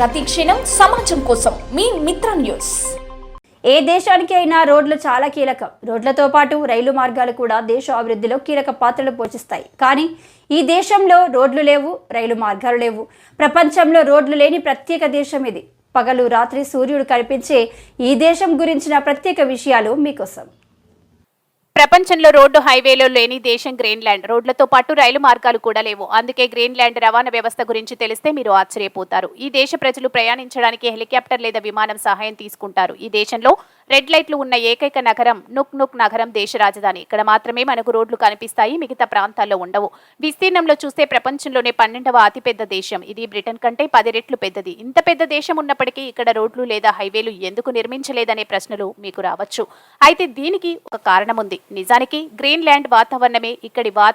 ప్రతి క్షణం సమాజం కోసం మీ మిత్ర న్యూస్. ఏ దేశానికి అయినా రోడ్లు చాలా కీలకం. రోడ్లతో పాటు రైలు మార్గాలు కూడా దేశ అభివృద్ధిలో కీలక పాత్రలు పోషిస్తాయి. కానీ ఈ దేశంలో రోడ్లు లేవు రైలు మార్గాలు లేవు. ప్రపంచంలో రోడ్లు లేని ప్రత్యేక దేశం ఇది. పగలు రాత్రి సూర్యుడు కనిపించే ఈ దేశం గురించిన ప్రత్యేక విషయాలు మీకోసం. ప్రపంచంలో రోడ్డు హైవేలో లేని దేశం గ్రీన్లాండ్ రోడ్లతో పాటు రైలు మార్గాలు కూడా లేవు. అందుకే గ్రీన్లాండ్ రవాణా వ్యవస్థ గురించి తెలిస్తే మీరు ఆశ్చర్యపోతారు. ఈ దేశ ప్రజలు ప్రయాణించడానికి హెలికాప్టర్ లేదా విమానం సహాయం తీసుకుంటారు. ఈ దేశంలో రెడ్ లైట్లు ఉన్న ఏకైక నగరం నుక్ నుక్ నగరం దేశ రాజధాని. ఇక్కడ మాత్రమే మనకు రోడ్లు కనిపిస్తాయి మిగతా ప్రాంతాల్లో ఉండవు. విస్తీర్ణంలో చూస్తే ప్రపంచంలోనే పన్నెండవ అతిపెద్ద దేశం. ఇది బ్రిటన్ కంటే పది రెట్లు పెద్దది. ఇంత పెద్ద దేశం ఉన్నప్పటికీ ఇక్కడ రోడ్లు లేదా హైవేలు ఎందుకు నిర్మించలేదనే ప్రశ్నలు మీకు రావచ్చు. అయితే దీనికి ఒక కారణం ఉంది నిజానికి గ్రీన్లాండ్ వాతావరణమే ఇక్కడి వా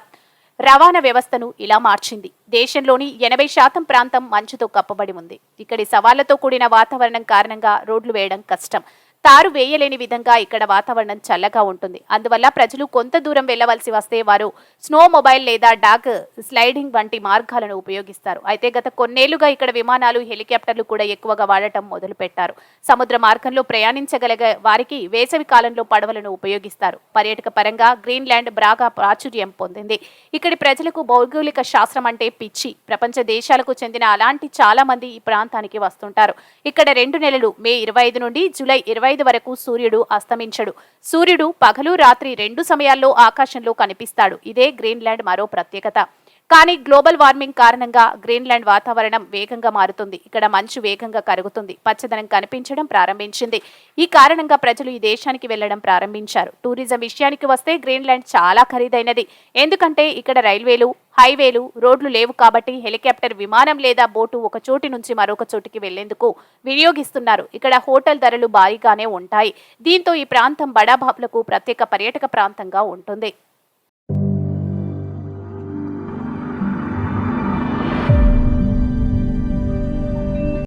రవాణా వ్యవస్థను ఇలా మార్చింది. దేశంలోని ఎనభై శాతం ప్రాంతం మంచుతో కప్పబడి ఉంది. ఇక్కడి సవాళ్ళతో కూడిన వాతావరణం కారణంగా రోడ్లు వేయడం కష్టం. తారు వేయలేని విధంగా ఇక్కడ వాతావరణం చల్లగా ఉంటుంది. అందువల్ల ప్రజలు కొంత దూరం వెళ్ళవలసి వస్తే వారు స్నో మొబైల్ లేదా డాగ్ స్లైడింగ్ వంటి మార్గాలను ఉపయోగిస్తారు. అయితే గత కొన్నేళ్ళుగా ఇక్కడ విమానాలు హెలికాప్టర్లు కూడా ఎక్కువగా వాడటం మొదలు పెట్టారు సముద్ర మార్గంలో ప్రయాణించగలిగే వారికి వేసవి కాలంలో పడవలను ఉపయోగిస్తారు. పర్యాటక పరంగా గ్రీన్లాండ్ బాగా ప్రాచుర్యం పొందింది. ఇక్కడి ప్రజలకు భౌగోళిక శాస్త్రం అంటే పిచ్చి. ప్రపంచ దేశాలకు చెందిన అలాంటి చాలా మంది ఈ ప్రాంతానికి వస్తుంటారు. ఇక్కడ రెండు నెలలు మే ఇరవై ఐదు నుండి జూలై ఇరవై ఐదు వరకు సూర్యుడు అస్తమించడు. సూర్యుడు పగలు రాత్రి రెండు సమయాల్లో ఆకాశంలో కనిపిస్తాడు. ఇదే గ్రీన్లాండ్ మరో ప్రత్యేకత. కానీ గ్లోబల్ వార్మింగ్ కారణంగా గ్రీన్లాండ్ వాతావరణం వేగంగా మారుతుంది. ఇక్కడ మంచు వేగంగా కరుగుతుంది. పచ్చదనం కనిపించడం ప్రారంభించింది. ఈ కారణంగా ప్రజలు ఈ దేశానికి వెళ్ళడం ప్రారంభించారు. టూరిజం విషయానికి వస్తే గ్రీన్లాండ్ చాలా ఖరీదైనది. ఎందుకంటే ఇక్కడ రైల్వేలు హైవేలు రోడ్లు లేవు కాబట్టి హెలికాప్టర్ విమానం లేదా బోటు ఒక చోటి నుంచి మరొక చోటికి వెళ్ళేందుకు వినియోగిస్తున్నారు. ఇక్కడ హోటల్ ధరలు భారీగానే ఉంటాయి. దీంతో ఈ ప్రాంతం బడాబాబులకు ప్రత్యేక పర్యాటక ప్రాంతంగా ఉంటుంది.